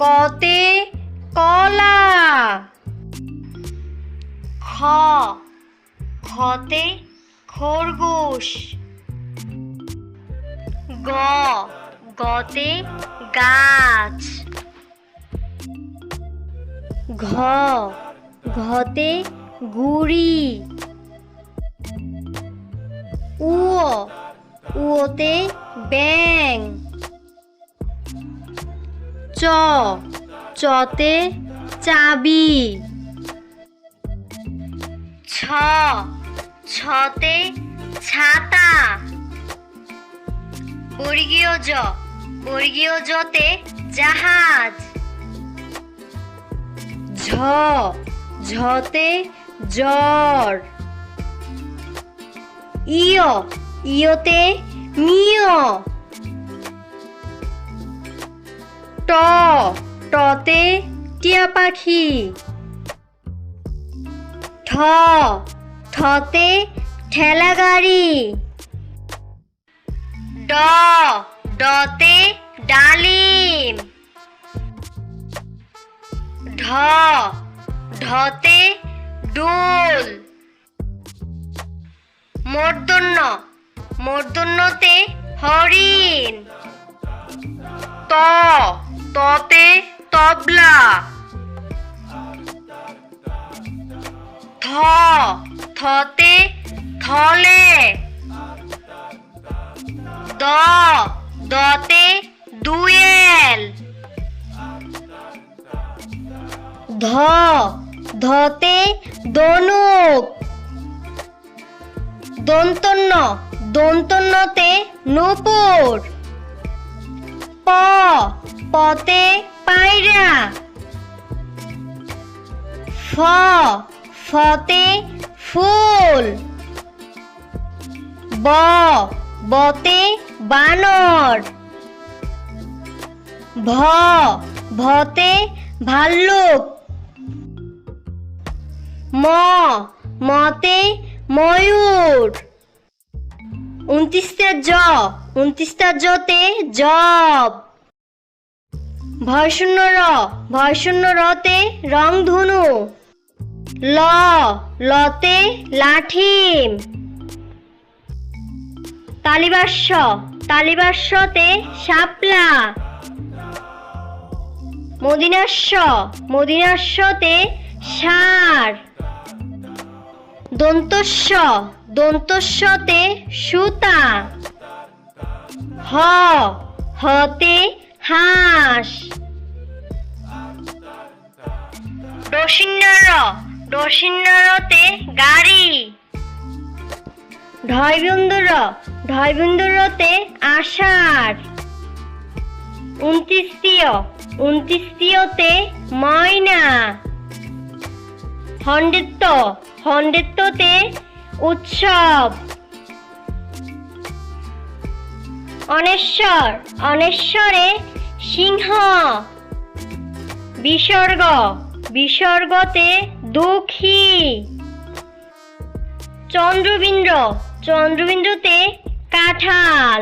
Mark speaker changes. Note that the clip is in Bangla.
Speaker 1: কতে কলা। খ খতে খরগোশ। গ গতে গাছ। ঘ ঘতে গুড়ি। উ উতে ব্যাং চ। চতে চাবি। ছ। ছতে ছাতা। বর্গীয় জ। বর্গীয় জতে জাহাজ। ঝ। ঝতে জ্বর। ইয়। ইয়তে মিয় ট, টতে টিয়া পাখি। ঠ, ঠতে ঠেলা গাড়ি। ড, ডতে ডালিম। ঢ, ঢতে ডোল। মর্দন্য, মর্দন্যতে হরিণ। ত তবলা থ থতে থলে দ দতে দুয়েল ধ ধতে দনুক দন্তন্য দন্তন্যতে নূপুর প পতে পায়রা। ফ ফতে ফুল। ব, বতে বানর। ভ, ভতে ভাল্লুক। ম, মতে ময়ূর। উনত্রিশটা জ, উনত্রিশটা জতে জব। ভয়শূন্য র ভয়শূন্য রতে রংধনু ল, লতে লাঠিম। তালিবাস্য, তালিবাস্যতে শাপলা। মদিনাস্য, মদিনাস্যতে সার। দন্তস্য, দন্তস্যতে সুতা। হ, হতে হাঁস। ডসিন্নর ডসিন্নরতে গাড়ি। ঢয়বন্দর ঢয়বন্দরতে আষাঢ়। উনত্রিশীয় উনত্রিশীয়তে ময়না। হন্ডেত্ব হন্ডেত্বতে উৎসব। অনেশ্বর, অনেশ্বরে সিংহ। বিসর্গ। বিসর্গতে দুঃখী। চন্দ্রবিন্দ্র। চন্দ্রবিন্দুতে কাঁঠাল।